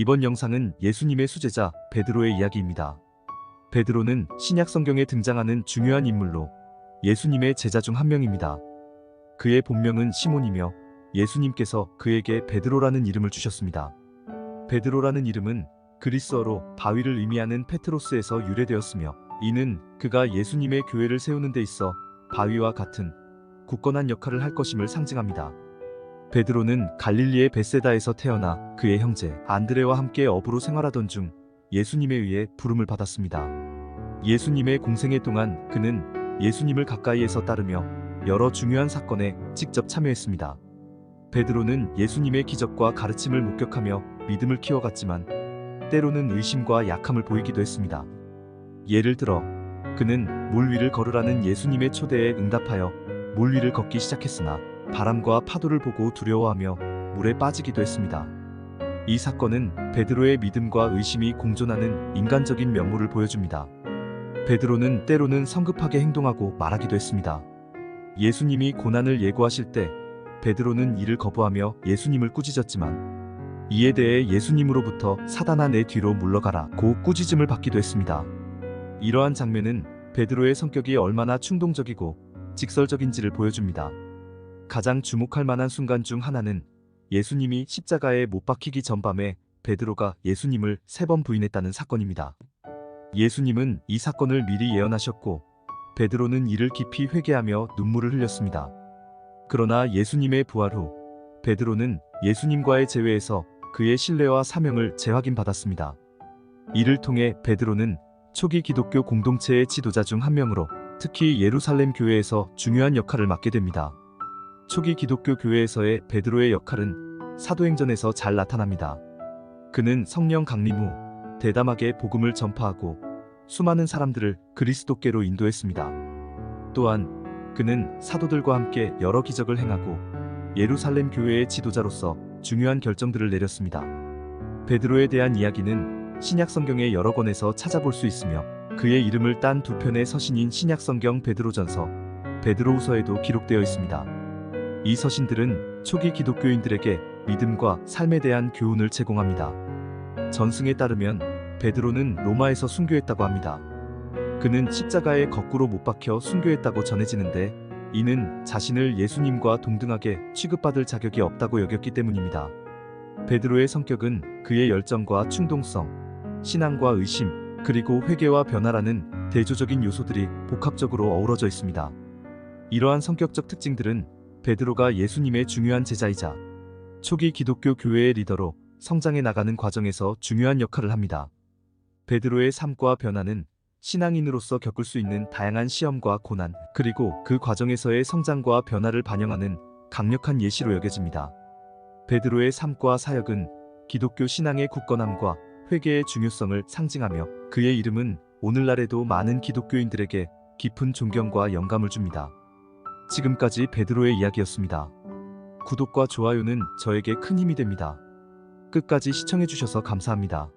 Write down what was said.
이번 영상은 예수님의 수제자 베드로의 이야기입니다. 베드로는 신약 성경에 등장하는 중요한 인물로 예수님의 제자 중 한 명입니다. 그의 본명은 시몬이며 예수님께서 그에게 베드로라는 이름을 주셨습니다. 베드로라는 이름은 그리스어로 바위를 의미하는 페트로스에서 유래되었으며 이는 그가 예수님의 교회를 세우는 데 있어 바위와 같은 굳건한 역할을 할 것임을 상징합니다. 베드로는 갈릴리의 베세다에서 태어나 그의 형제 안드레와 함께 어부로 생활하던 중 예수님에 의해 부름을 받았습니다. 예수님의 공생애 동안 그는 예수님을 가까이에서 따르며 여러 중요한 사건에 직접 참여했습니다. 베드로는 예수님의 기적과 가르침을 목격하며 믿음을 키워갔지만 때로는 의심과 약함을 보이기도 했습니다. 예를 들어 그는 물 위를 걸으라는 예수님의 초대에 응답하여 물 위를 걷기 시작했으나 바람과 파도를 보고 두려워하며 물에 빠지기도 했습니다. 이 사건은 베드로의 믿음과 의심이 공존하는 인간적인 면모를 보여줍니다. 베드로는 때로는 성급하게 행동하고 말하기도 했습니다. 예수님이 고난을 예고하실 때 베드로는 이를 거부하며 예수님을 꾸짖었지만 이에 대해 예수님으로부터 사단아 내 뒤로 물러가라 고 꾸짖음을 받기도 했습니다. 이러한 장면은 베드로의 성격이 얼마나 충동적이고 직설적인지를 보여줍니다. 가장 주목할 만한 순간 중 하나는 예수님이 십자가에 못 박히기 전밤에 베드로가 예수님을 세 번 부인했다는 사건입니다. 예수님은 이 사건을 미리 예언하셨고 베드로는 이를 깊이 회개하며 눈물을 흘렸습니다. 그러나 예수님의 부활 후 베드로는 예수님과의 재회에서 그의 신뢰와 사명을 재확인받았습니다. 이를 통해 베드로는 초기 기독교 공동체의 지도자 중 한 명으로 특히 예루살렘 교회에서 중요한 역할을 맡게 됩니다. 초기 기독교 교회에서의 베드로의 역할은 사도행전에서 잘 나타납니다. 그는 성령 강림 후 대담하게 복음을 전파하고 수많은 사람들을 그리스도께로 인도했습니다. 또한 그는 사도들과 함께 여러 기적을 행하고 예루살렘 교회의 지도자로서 중요한 결정들을 내렸습니다. 베드로에 대한 이야기는 신약 성경의 여러 권에서 찾아볼 수 있으며 그의 이름을 딴 두 편의 서신인 신약 성경 베드로전서, 베드로후서에도 기록되어 있습니다. 이 서신들은 초기 기독교인들에게 믿음과 삶에 대한 교훈을 제공합니다. 전승에 따르면 베드로는 로마에서 순교했다고 합니다. 그는 십자가에 거꾸로 못 박혀 순교했다고 전해지는데 이는 자신을 예수님과 동등하게 취급받을 자격이 없다고 여겼기 때문입니다. 베드로의 성격은 그의 열정과 충동성, 신앙과 의심, 그리고 회개와 변화라는 대조적인 요소들이 복합적으로 어우러져 있습니다. 이러한 성격적 특징들은 베드로가 예수님의 중요한 제자이자 초기 기독교 교회의 리더로 성장해 나가는 과정에서 중요한 역할을 합니다. 베드로의 삶과 변화는 신앙인으로서 겪을 수 있는 다양한 시험과 고난, 그리고 그 과정에서의 성장과 변화를 반영하는 강력한 예시로 여겨집니다. 베드로의 삶과 사역은 기독교 신앙의 굳건함과 회개의 중요성을 상징하며 그의 이름은 오늘날에도 많은 기독교인들에게 깊은 존경과 영감을 줍니다. 지금까지 베드로의 이야기였습니다. 구독과 좋아요는 저에게 큰 힘이 됩니다. 끝까지 시청해주셔서 감사합니다.